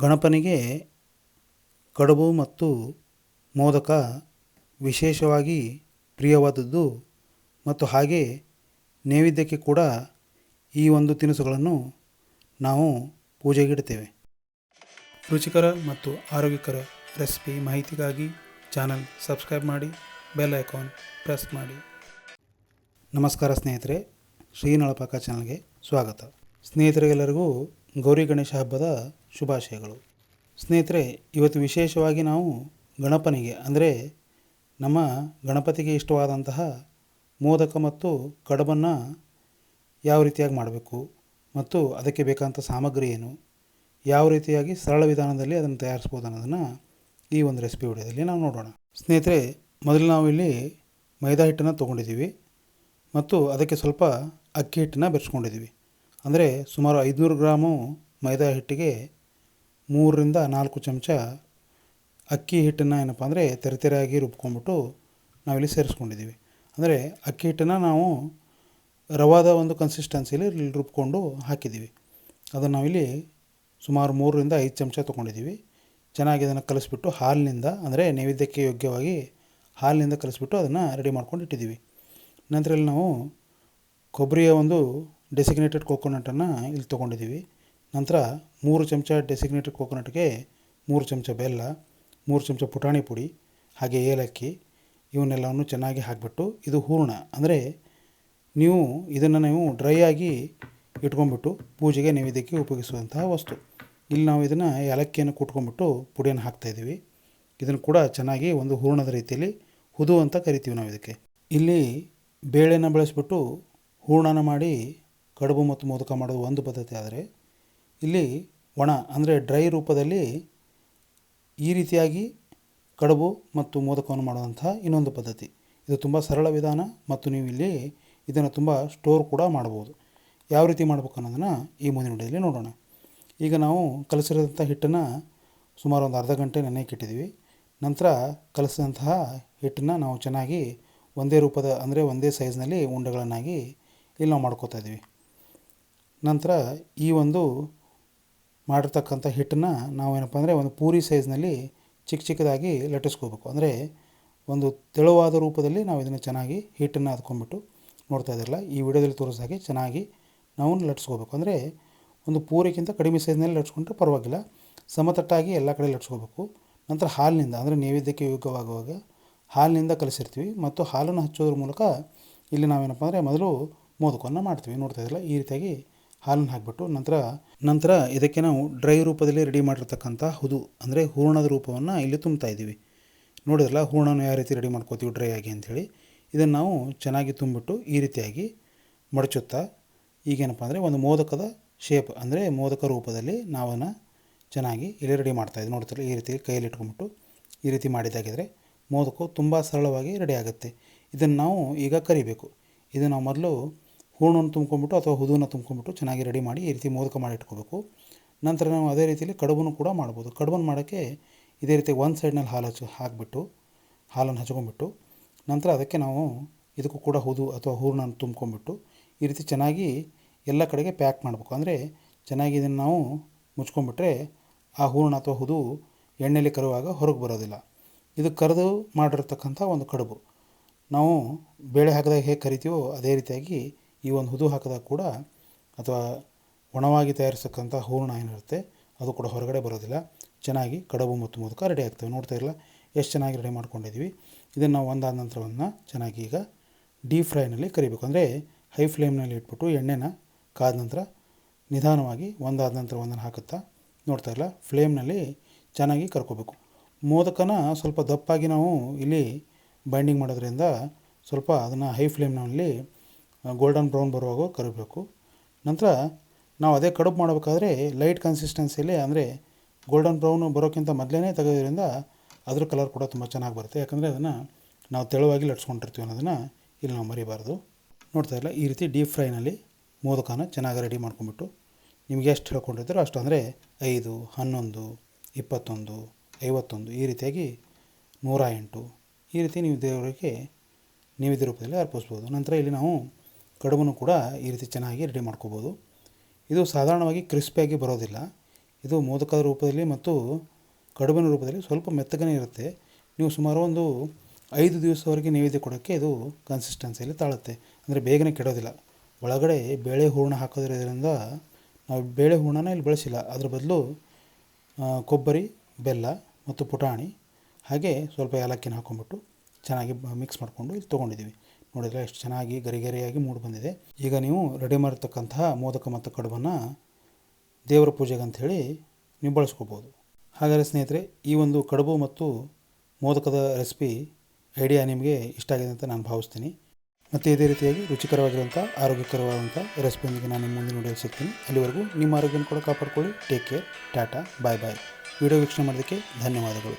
ಗಣಪನಿಗೆ ಕಡುಬು ಮತ್ತು ಮೋದಕ ವಿಶೇಷವಾಗಿ ಪ್ರಿಯವಾದದ್ದು ಮತ್ತು ಹಾಗೆ ನೈವೇದ್ಯಕ್ಕೆ ಕೂಡ ಈ ಒಂದು ತಿನಿಸುಗಳನ್ನು ನಾವು ಪೂಜೆಗೆ ಇಡ್ತೇವೆ ರುಚಿಕರ ಮತ್ತು ಆರೋಗ್ಯಕರ ರೆಸಿಪಿ ಮಾಹಿತಿಗಾಗಿ ಚಾನಲ್ ಸಬ್ಸ್ಕ್ರೈಬ್ ಮಾಡಿ, ಬೆಲ್ ಐಕಾನ್ ಪ್ರೆಸ್ ಮಾಡಿ. ನಮಸ್ಕಾರ ಸ್ನೇಹಿತರೆ, ಶ್ರೀನಳಪಾಕ ಚಾನಲ್ಗೆ ಸ್ವಾಗತ. ಸ್ನೇಹಿತರಿಗೆಲ್ಲರಿಗೂ ಗೌರಿ ಗಣೇಶ ಹಬ್ಬದ ಶುಭಾಶಯಗಳು. ಸ್ನೇಹಿತರೆ, ಇವತ್ತು ವಿಶೇಷವಾಗಿ ನಾವು ಗಣಪನಿಗೆ, ಅಂದರೆ ನಮ್ಮ ಗಣಪತಿಗೆ ಇಷ್ಟವಾದಂತಹ ಮೋದಕ ಮತ್ತು ಕಡಬನ್ನು ಯಾವ ರೀತಿಯಾಗಿ ಮಾಡಬೇಕು ಮತ್ತು ಅದಕ್ಕೆ ಬೇಕಾದಂಥ ಸಾಮಗ್ರಿ ಏನು, ಯಾವ ರೀತಿಯಾಗಿ ಸರಳ ವಿಧಾನದಲ್ಲಿ ಅದನ್ನು ತಯಾರಿಸ್ಬೋದು ಅನ್ನೋದನ್ನು ಈ ಒಂದು ರೆಸಿಪಿ ವಿಡಿಯೋದಲ್ಲಿ ನಾವು ನೋಡೋಣ. ಸ್ನೇಹಿತರೆ, ಮೊದಲು ನಾವು ಇಲ್ಲಿ ಮೈದಾ ಹಿಟ್ಟನ್ನು ತೊಗೊಂಡಿದ್ದೀವಿ ಮತ್ತು ಅದಕ್ಕೆ ಸ್ವಲ್ಪ ಅಕ್ಕಿ ಹಿಟ್ಟನ್ನು ಬೆರೆಸ್ಕೊಂಡಿದ್ದೀವಿ. ಅಂದರೆ ಸುಮಾರು ಐದುನೂರು ಗ್ರಾಮು ಮೈದಾ ಹಿಟ್ಟಿಗೆ ಮೂರರಿಂದ ನಾಲ್ಕು ಚಮಚ ಅಕ್ಕಿ ಹಿಟ್ಟನ್ನು ಏನಪ್ಪ ಅಂದರೆ ತೆರೆ ತೆರೆಯಾಗಿ ರುಬ್ಕೊಂಡ್ಬಿಟ್ಟು ನಾವಿಲ್ಲಿ ಸೇರಿಸ್ಕೊಂಡಿದ್ದೀವಿ. ಅಂದರೆ ಅಕ್ಕಿ ಹಿಟ್ಟನ್ನು ನಾವು ರವಾದ ಒಂದು ಕನ್ಸಿಸ್ಟೆನ್ಸಿಲಿ ರುಬ್ಕೊಂಡು ಹಾಕಿದ್ದೀವಿ. ಅದನ್ನು ನಾವಿಲ್ಲಿ ಸುಮಾರು ಮೂರರಿಂದ ಐದು ಚಮಚ ತೊಗೊಂಡಿದ್ದೀವಿ. ಚೆನ್ನಾಗಿ ಅದನ್ನು ಕಲಿಸ್ಬಿಟ್ಟು ಹಾಲಿನಿಂದ, ಅಂದರೆ ನೈವೇದ್ಯಕ್ಕೆ ಯೋಗ್ಯವಾಗಿ ಹಾಲಿನಿಂದ ಕಲಿಸ್ಬಿಟ್ಟು ಅದನ್ನು ರೆಡಿ ಮಾಡ್ಕೊಂಡು ಇಟ್ಟಿದ್ದೀವಿ. ನಂತರ ಇಲ್ಲಿ ನಾವು ಕೊಬ್ಬರಿಯ ಒಂದು ಡೆಸಿಗ್ನೇಟೆಡ್ ಕೋಕೋನಟನ್ನು ಇಲ್ಲಿ ತೊಗೊಂಡಿದ್ದೀವಿ. ನಂತರ ಮೂರು ಚಮಚ ಡೆಸಿಗ್ನೇಟೆಡ್ ಕೋಕೋನಟ್ಗೆ ಮೂರು ಚಮಚ ಬೆಲ್ಲ, ಮೂರು ಚಮಚ ಪುಟಾಣಿ ಪುಡಿ, ಹಾಗೆ ಏಲಕ್ಕಿ, ಇವನ್ನೆಲ್ಲವನ್ನು ಚೆನ್ನಾಗಿ ಹಾಕಿಬಿಟ್ಟು ಇದು ಹೂರ್ಣ. ಅಂದರೆ ನೀವು ಇದನ್ನು ನೀವು ಡ್ರೈ ಆಗಿ ಇಟ್ಕೊಂಡ್ಬಿಟ್ಟು ಪೂಜೆಗೆ ನೈವೇದ್ಯಕ್ಕೆ ಉಪಯೋಗಿಸುವಂತಹ ವಸ್ತು. ಇಲ್ಲಿ ನಾವು ಇದನ್ನು ಏಲಕ್ಕಿಯನ್ನು ಕುಟ್ಕೊಂಡ್ಬಿಟ್ಟು ಪುಡಿಯನ್ನು ಹಾಕ್ತಾಯಿದ್ದೀವಿ ಇದನ್ನು ಕೂಡ ಚೆನ್ನಾಗಿ ಒಂದು ಹೂರ್ಣದ ರೀತಿಯಲ್ಲಿ ಹುದು ಅಂತ ಕರಿತೀವಿ ನಾವು ಇದಕ್ಕೆ ಇಲ್ಲಿ ಬೇಳೆನ ಬಳಸಿಬಿಟ್ಟು ಹೂರ್ಣನ ಮಾಡಿ ಕಡುಬು ಮತ್ತು ಮೋದಕ ಮಾಡೋದು ಒಂದು ಪದ್ಧತಿ ಆದರೆ ಇಲ್ಲಿ ಒಣ ಅಂದರೆ ಡ್ರೈ ರೂಪದಲ್ಲಿ ಈ ರೀತಿಯಾಗಿ ಕಡುಬು ಮತ್ತು ಮೋದಕವನ್ನು ಮಾಡುವಂತಹ ಇನ್ನೊಂದು ಪದ್ಧತಿ. ಇದು ತುಂಬ ಸರಳ ವಿಧಾನ ಮತ್ತು ನೀವು ಇಲ್ಲಿ ಇದನ್ನು ತುಂಬ ಸ್ಟೋರ್ ಕೂಡ ಮಾಡ್ಬೋದು ಯಾವ ರೀತಿ ಮಾಡ್ಬೇಕು ಅನ್ನೋದನ್ನು ಈ ಮುಂದಿನ ವಿಡಿಯೋದಲ್ಲಿ ನೋಡೋಣ. ಈಗ ನಾವು ಕಲಸಿರೋದಂಥ ಹಿಟ್ಟನ್ನು ಸುಮಾರು ಒಂದು ಅರ್ಧ ಗಂಟೆ ನೆನೆಯಕ್ಕೆ ಇಟ್ಟಿದ್ದೀವಿ. ನಂತರ ಕಲಸಿದಂತಹ ಹಿಟ್ಟನ್ನು ನಾವು ಚೆನ್ನಾಗಿ ಒಂದೇ ರೂಪದ ಅಂದರೆ ಒಂದೇ ಸೈಜ್ನಲ್ಲಿ ಉಂಡೆಗಳನ್ನಾಗಿ ಇಲ್ಲಿ ನಾವು ಮಾಡ್ಕೋತಾ ಇದ್ದೀವಿ. ನಂತರ ಈ ಒಂದು ಮಾಡಿರ್ತಕ್ಕಂಥ ಹಿಟ್ಟನ್ನು ನಾವೇನಪ್ಪ ಅಂದರೆ ಒಂದು ಪೂರಿ ಸೈಜ್ನಲ್ಲಿ ಚಿಕ್ಕ ಚಿಕ್ಕದಾಗಿ ಲಟ್ಟಿಸ್ಕೋಬೇಕು. ಅಂದರೆ ಒಂದು ತೆಳುವಾದ ರೂಪದಲ್ಲಿ ನಾವು ಇದನ್ನು ಚೆನ್ನಾಗಿ ಹಿಟ್ಟನ್ನು ಅದ್ಕೊಂಡ್ಬಿಟ್ಟು ನೋಡ್ತಾ ಇದ್ದಿರಲ್ಲ, ಈ ವಿಡಿಯೋದಲ್ಲಿ ತೋರಿಸಿದ ಹಾಗೆ ಚೆನ್ನಾಗಿ ನಾವು ಲಟ್ಸ್ಕೋಬೇಕು ಅಂದರೆ ಒಂದು ಪೂರಿಗಿಂತ ಕಡಿಮೆ ಸೈಜ್ನಲ್ಲಿ ಲಟ್ಸ್ಕೊಂಡ್ರೆ ಪರವಾಗಿಲ್ಲ, ಸಮತಟ್ಟಾಗಿ ಎಲ್ಲ ಕಡೆ ಲಟ್ಸ್ಕೋಬೇಕು ನಂತರ ಹಾಲಿನಿಂದ, ಅಂದರೆ ನೈವೇದ್ಯಕ್ಕೆ ಯೋಗ್ಯವಾಗುವಾಗ ಹಾಲಿನಿಂದ ಕಲಿಸಿರ್ತೀವಿ. ಮತ್ತು ಹಾಲನ್ನು ಹಚ್ಚೋದ್ರ ಮೂಲಕ ಇಲ್ಲಿ ನಾವೇನಪ್ಪ ಅಂದರೆ ಮೊದಲು ಮೋದಕವನ್ನು ಮಾಡ್ತೀವಿ. ನೋಡ್ತಾ ಇದ್ದಿಲ್ಲ ಈ ರೀತಿಯಾಗಿ ಹಾಲನ್ನು ಹಾಕಿಬಿಟ್ಟು ನಂತರ ನಂತರ ಇದಕ್ಕೆ ನಾವು ಡ್ರೈ ರೂಪದಲ್ಲಿ ರೆಡಿ ಮಾಡಿರ್ತಕ್ಕಂಥ ಹುದು, ಅಂದರೆ ಹೂರ್ಣದ ರೂಪವನ್ನು ಇಲ್ಲಿ ತುಂಬ್ತಾ ಇದ್ದೀವಿ. ನೋಡಿದ್ರಲ್ಲ, ಹೂರ್ಣನ ಯಾವ ರೀತಿ ರೆಡಿ ಮಾಡ್ಕೋತೀವಿ ಡ್ರೈ ಆಗಿ ಅಂಥೇಳಿ ಇದನ್ನು ನಾವು ಚೆನ್ನಾಗಿ ತುಂಬಿಟ್ಟು ಈ ರೀತಿಯಾಗಿ ಮಡಚುತ್ತಾ ಈಗೇನಪ್ಪ ಅಂದರೆ ಒಂದು ಮೋದಕದ ಶೇಪ್ ಅಂದರೆ ಮೋದಕ ರೂಪದಲ್ಲಿ ನಾವನ್ನು ಚೆನ್ನಾಗಿ ಇಲ್ಲಿ ರೆಡಿ ಮಾಡ್ತಾಯಿದ್ವಿ ನೋಡ್ತಾರೆ ಈ ರೀತಿ ಕೈಯಲ್ಲಿ ಇಟ್ಕೊಂಡ್ಬಿಟ್ಟು ಈ ರೀತಿ ಮಾಡಿದಾಗಿದ್ರೆ ಮೋದಕವು ತುಂಬ ಸರಳವಾಗಿ ರೆಡಿ ಆಗುತ್ತೆ. ಇದನ್ನು ನಾವು ಈಗ ಕರಿಬೇಕು. ಇದು ನಾವು ಮೊದಲು ಹೂರಣವನ್ನು ತುಂಬ್ಕೊಂಬಿಟ್ಟು ಅಥವಾ ಹುದುವನ್ನು ತುಂಬ್ಕೊಂಬಿಟ್ಟು ಚೆನ್ನಾಗಿ ರೆಡಿ ಮಾಡಿ ಈ ರೀತಿ ಮೋದಕ ಮಾಡಿ ಇಟ್ಕೋಬೇಕು. ನಂತರ ನಾವು ಅದೇ ರೀತಿಯಲ್ಲಿ ಕಡುಬನ್ನು ಕೂಡ ಮಾಡ್ಬೋದು. ಕಡುಬನ್ನು ಮಾಡೋಕ್ಕೆ ಇದೇ ರೀತಿ ಒಂದು ಸೈಡ್ನಲ್ಲಿ ಹಾಲು ಹಚ್ಚಿ ಹಾಕಿಬಿಟ್ಟು, ಹಾಲನ್ನು ಹಚ್ಕೊಂಬಿಟ್ಟು ನಂತರ ಅದಕ್ಕೆ ನಾವು ಇದಕ್ಕೂ ಕೂಡ ಹುದು ಅಥವಾ ಹೂರ್ಣನ ತುಂಬ್ಕೊಂಬಿಟ್ಟು ಈ ರೀತಿ ಚೆನ್ನಾಗಿ ಎಲ್ಲ ಕಡೆಗೆ ಪ್ಯಾಕ್ ಮಾಡಬೇಕು. ಅಂದರೆ ಚೆನ್ನಾಗಿ ಇದನ್ನು ನಾವು ಮುಚ್ಕೊಂಬಿಟ್ರೆ ಆ ಹೂರ್ಣ ಅಥವಾ ಹುದು ಎಣ್ಣೆಯಲ್ಲಿ ಕರುವಾಗ ಹೊರಗೆ ಬರೋದಿಲ್ಲ. ಇದು ಕರೆದು ಮಾಡಿರ್ತಕ್ಕಂಥ ಒಂದು ಕಡುಬು. ನಾವು ಬೇಳೆ ಹಾಕಿದಾಗ ಹೇಗೆ ಕರಿತೀವೋ ಅದೇ ರೀತಿಯಾಗಿ ಈ ಒಂದು ಹುದು ಹಾಕಿದಾಗ ಕೂಡ ಅಥವಾ ಒಣವಾಗಿ ತಯಾರಿಸ್ತಕ್ಕಂಥ ಹೂರ್ಣ ಏನಿರುತ್ತೆ, ಅದು ಕೂಡ ಹೊರಗಡೆ ಬರೋದಿಲ್ಲ. ಚೆನ್ನಾಗಿ ಕಡಬು ಮತ್ತು ಮೋದಕ ರೆಡಿ ಆಗ್ತವೆ. ನೋಡ್ತಾ ಇರಲ್ಲ, ಎಷ್ಟು ಚೆನ್ನಾಗಿ ರೆಡಿ ಮಾಡ್ಕೊಂಡಿದ್ದೀವಿ ಇದನ್ನು ನಾವು ಒಂದಾದ ನಂತರವನ್ನು ಚೆನ್ನಾಗಿ ಈಗ ಡೀಪ್ ಫ್ರೈನಲ್ಲಿ ಕರಿಬೇಕು. ಅಂದರೆ ಹೈ ಫ್ಲೇಮ್ನಲ್ಲಿ ಇಟ್ಬಿಟ್ಟು ಎಣ್ಣೆನ ಕಾದ ನಂತರ ನಿಧಾನವಾಗಿ ಒಂದಾದ ನಂತರ ಒಂದನ್ನು ಹಾಕುತ್ತಾ ನೋಡ್ತಾ ಇರಲ್ಲ ಫ್ಲೇಮ್ನಲ್ಲಿ ಚೆನ್ನಾಗಿ ಕರ್ಕೋಬೇಕು. ಮೋದಕನ ಸ್ವಲ್ಪ ದಪ್ಪಾಗಿ ನಾವು ಇಲ್ಲಿ ಬೈಂಡಿಂಗ್ ಮಾಡೋದ್ರಿಂದ ಸ್ವಲ್ಪ ಅದನ್ನು ಹೈ ಫ್ಲೇಮ್ನಲ್ಲಿ ಗೋಲ್ಡನ್ ಬ್ರೌನ್ ಬರುವಾಗ ಕರಿಬೇಕು ನಂತರ ನಾವು ಅದೇ ಕಡುಬು ಮಾಡಬೇಕಾದ್ರೆ ಲೈಟ್ ಕನ್ಸಿಸ್ಟೆನ್ಸಿಯಲ್ಲಿ ಅಂದರೆ ಗೋಲ್ಡನ್ ಬ್ರೌನು ಬರೋಕ್ಕಿಂತ ಮೊದಲೇ ತೆಗೆಯೋದ್ರಿಂದ ಅದ್ರ ಕಲರ್ ಕೂಡ ತುಂಬ ಚೆನ್ನಾಗಿ ಬರುತ್ತೆ. ಯಾಕಂದರೆ ಅದನ್ನು ನಾವು ತೆಳುವಾಗಿ ಲಟ್ಸ್ಕೊಂಡಿರ್ತೀವಿ ಅನ್ನೋದನ್ನು ಇಲ್ಲಿ ನಾವು ಮರಿಬಾರ್ದು. ನೋಡ್ತಾ ಇಲ್ಲ ಈ ರೀತಿ ಡೀಪ್ ಫ್ರೈನಲ್ಲಿ ಮೋದಕನ ಚೆನ್ನಾಗಿ ರೆಡಿ ಮಾಡ್ಕೊಂಬಿಟ್ಟು ನಿಮಗೆ ಎಷ್ಟು ಹೇಳ್ಕೊಂಡಿರ್ತೀರೋ ಅಷ್ಟು ಅಂದರೆ ಐದು, ಹನ್ನೊಂದು, ಇಪ್ಪತ್ತೊಂದು, ಐವತ್ತೊಂದು ಈ ರೀತಿಯಾಗಿ ನೂರ ಎಂಟು ಈ ರೀತಿ ನೀವು ದೇವರಿಗೆ ನೈವೇದ್ಯ ರೂಪದಲ್ಲಿ ಅರ್ಪಿಸ್ಬೋದು. ನಂತರ ಇಲ್ಲಿ ನಾವು ಕಡುಬನ್ನು ಕೂಡ ಈ ರೀತಿ ಚೆನ್ನಾಗಿ ರೆಡಿ ಮಾಡ್ಕೋಬೋದು. ಇದು ಸಾಧಾರಣವಾಗಿ ಕ್ರಿಸ್ಪಿಯಾಗಿ ಬರೋದಿಲ್ಲ. ಇದು ಮೋದಕದ ರೂಪದಲ್ಲಿ ಮತ್ತು ಕಡುಬಿನ ರೂಪದಲ್ಲಿ ಸ್ವಲ್ಪ ಮೆತ್ತಗನೇ ಇರುತ್ತೆ. ನೀವು ಸುಮಾರು ಒಂದು ಐದು ದಿವಸವರೆಗೆ ನೈವೇದ್ಯ ಕೊಡೋಕ್ಕೆ ಇದು ಕನ್ಸಿಸ್ಟೆನ್ಸಿಯಲ್ಲಿ ತಾಳುತ್ತೆ. ಅಂದರೆ ಬೇಗನೆ ಕೆಡೋದಿಲ್ಲ. ಒಳಗಡೆ ಬೇಳೆ ಹೂರಣ ಹಾಕೋದ್ರಿಂದ ನಾವು ಬೇಳೆ ಹೂರ್ಣನ ಇಲ್ಲಿ ಬಳಸಿಲ್ಲ. ಅದ್ರ ಬದಲು ಕೊಬ್ಬರಿ, ಬೆಲ್ಲ ಮತ್ತು ಪುಟಾಣಿ ಹಾಗೆ ಸ್ವಲ್ಪ ಏಲಕ್ಕಿನ ಹಾಕ್ಕೊಂಬಿಟ್ಟು ಚೆನ್ನಾಗಿ ಮಿಕ್ಸ್ ಮಾಡಿಕೊಂಡು ಇಲ್ಲಿ ತೊಗೊಂಡಿದ್ದೀವಿ. ನೋಡಿದ್ರೆ ಎಷ್ಟು ಚೆನ್ನಾಗಿ ಗರಿಗರಿಯಾಗಿ ಮೂಡಿ ಬಂದಿದೆ. ಈಗ ನೀವು ರೆಡಿ ಮಾಡಿರ್ತಕ್ಕಂತಹ ಮೋದಕ ಮತ್ತು ಕಡುಬನ್ನು ದೇವರ ಪೂಜೆಗೆ ಅಂಥೇಳಿ ನೀವು ಬಳಸ್ಕೋಬೋದು. ಹಾಗಾದರೆ ಸ್ನೇಹಿತರೆ, ಈ ಒಂದು ಕಡುಬು ಮತ್ತು ಮೋದಕದ ರೆಸಿಪಿ ಐಡಿಯಾ ನಿಮಗೆ ಇಷ್ಟ ಆಗಿದೆ ಅಂತ ನಾನು ಭಾವಿಸ್ತೀನಿ. ಮತ್ತು ಇದೇ ರೀತಿಯಾಗಿ ರುಚಿಕರವಾಗಿರುವಂಥ, ಆರೋಗ್ಯಕರವಾದಂಥ ರೆಸಿಪಿಯೊಂದಿಗೆ ನಾನು ನಿಮ್ಮ ಮುಂದೆ ನೋಡಲು ಸಿಗ್ತೀನಿ. ಅಲ್ಲಿವರೆಗೂ ನಿಮ್ಮ ಆರೋಗ್ಯನ ಕೂಡ ಕಾಪಾಡ್ಕೊಳ್ಳಿ. Take care tata bye bye video ವೀಕ್ಷಣೆ ಮಾಡೋದಕ್ಕೆ ಧನ್ಯವಾದಗಳು.